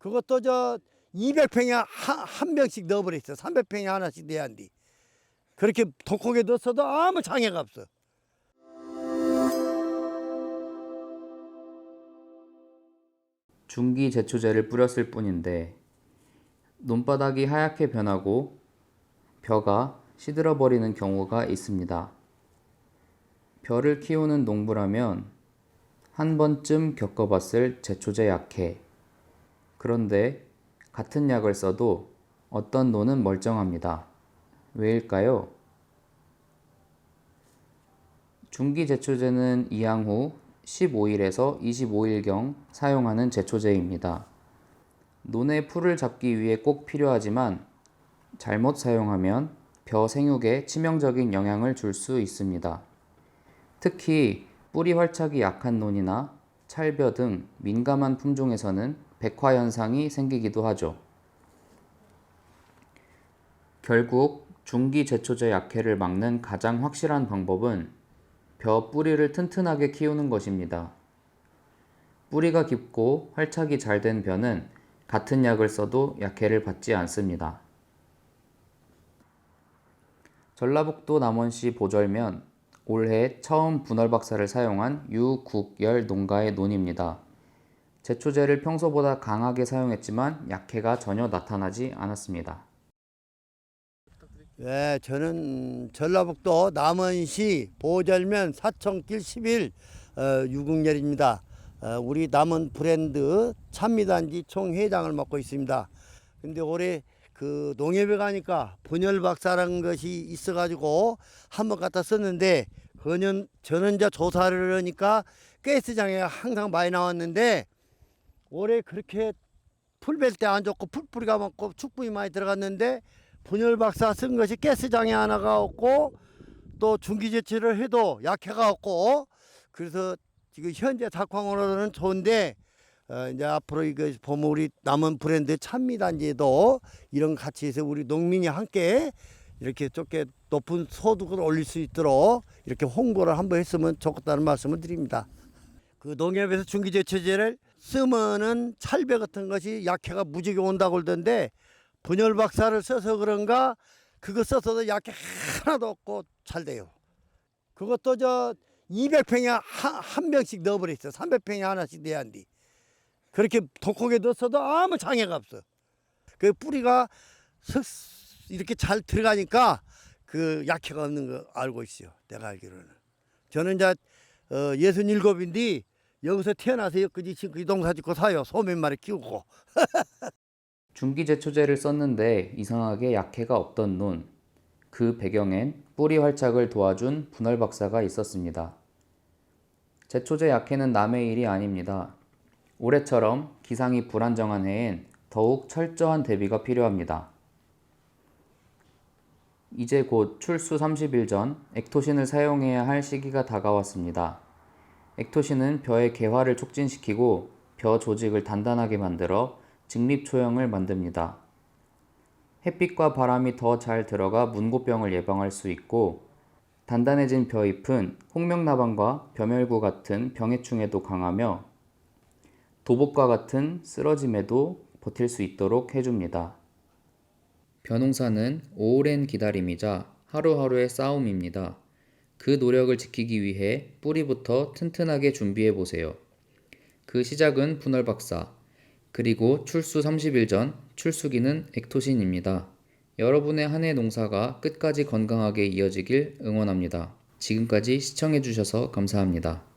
그것도 저 200평에 한, 한 병씩 넣어버렸어. 300평에 하나씩 내야 한디. 그렇게 독하게 넣었어도 아무 장애가 없어. 중기 제초제를 뿌렸을 뿐인데 논바닥이 하얗게 변하고 벼가 시들어 버리는 경우가 있습니다. 벼를 키우는 농부라면 한 번쯤 겪어봤을 제초제 약해. 그런데 같은 약을 써도 어떤 논은 멀쩡합니다. 왜일까요? 중기 제초제는 이양 후 15일에서 25일경 사용하는 제초제입니다. 논의 풀을 잡기 위해 꼭 필요하지만 잘못 사용하면 벼 생육에 치명적인 영향을 줄 수 있습니다. 특히 뿌리 활착이 약한 논이나 찰벼 등 민감한 품종에서는 백화 현상이 생기기도 하죠. 결국 중기 제초제 약해를 막는 가장 확실한 방법은 벼 뿌리를 튼튼하게 키우는 것입니다. 뿌리가 깊고 활착이 잘 된 벼는 같은 약을 써도 약해를 받지 않습니다. 전라북도 남원시 보절면 올해 처음 분월 박사를 사용한 유국열 농가의 논입니다. 제초제를 평소보다 강하게 사용했지만 약해가 전혀 나타나지 않았습니다. 네, 저는 전라북도 남원시 보절면 사청길 11 어, 유국열입니다. 어, 우리 남원 브랜드 찬미단지 총회장을 맡고 있습니다. 근데 올해 그 농협에 가니까 분열 박사라는 것이 있어가지고 한번 갖다 썼는데 그년 이제 조사를 하니까 가스 장애가 항상 많이 나왔는데 올해 그렇게 풀뺄때안 좋고 풀뿌리가 많고 축분이 많이 들어갔는데 분열 박사 쓴 것이 가스 장애 하나가 없고 또 중기 제치를 해도 약해가 없고 그래서 지금 현재 작황으로는 좋은데 어, 이제 앞으로 이거 우리 남은 브랜드 찬미단지에도 이런 해서 우리 농민이 함께 이렇게 좋게 높은 소득을 올릴 수 있도록 이렇게 홍보를 한번 했으면 좋겠다는 말씀을 드립니다. 그 농협에서 중기제초제를 쓰면은 찰배 같은 것이 약해가 무지개 온다고 그러던데 분열 박사를 써서 그런가 그거 써서도 약해 하나도 없고 잘 돼요. 그것도 저 200평에 한, 한 병씩 넣어버렸어. 300평에 하나씩 내야 한디. 그렇게 독하게 넣었어도 아무 장애가 없어. 그 뿌리가 슥 이렇게 잘 들어가니까 그 약해가 없는 거 알고 있어요. 내가 알기로는. 저는 이제 어, 67인데 여기서 태어나서 여기까지 지금 이 동사 짓고 사요. 소 몇 마리 키우고. 중기 제초제를 썼는데 이상하게 약해가 없던 논. 그 배경엔 뿌리 활착을 도와준 분월 박사가 있었습니다. 제초제 약해는 남의 일이 아닙니다. 올해처럼 기상이 불안정한 해엔 더욱 철저한 대비가 필요합니다. 이제 곧 출수 30일 전 액토신을 사용해야 할 시기가 다가왔습니다. 액토신은 벼의 개화를 촉진시키고 벼 조직을 단단하게 만들어 직립초형을 만듭니다. 햇빛과 바람이 더 잘 들어가 문고병을 예방할 수 있고 단단해진 벼잎은 홍명나방과 벼멸구 같은 병해충에도 강하며 도복과 같은 쓰러짐에도 버틸 수 있도록 해줍니다. 벼농사는 오랜 기다림이자 하루하루의 싸움입니다. 그 노력을 지키기 위해 뿌리부터 튼튼하게 준비해 보세요. 그 시작은 분월 박사, 그리고 출수 30일 전 출수기는 액토신입니다. 여러분의 한 해 농사가 끝까지 건강하게 이어지길 응원합니다. 지금까지 시청해 주셔서 감사합니다.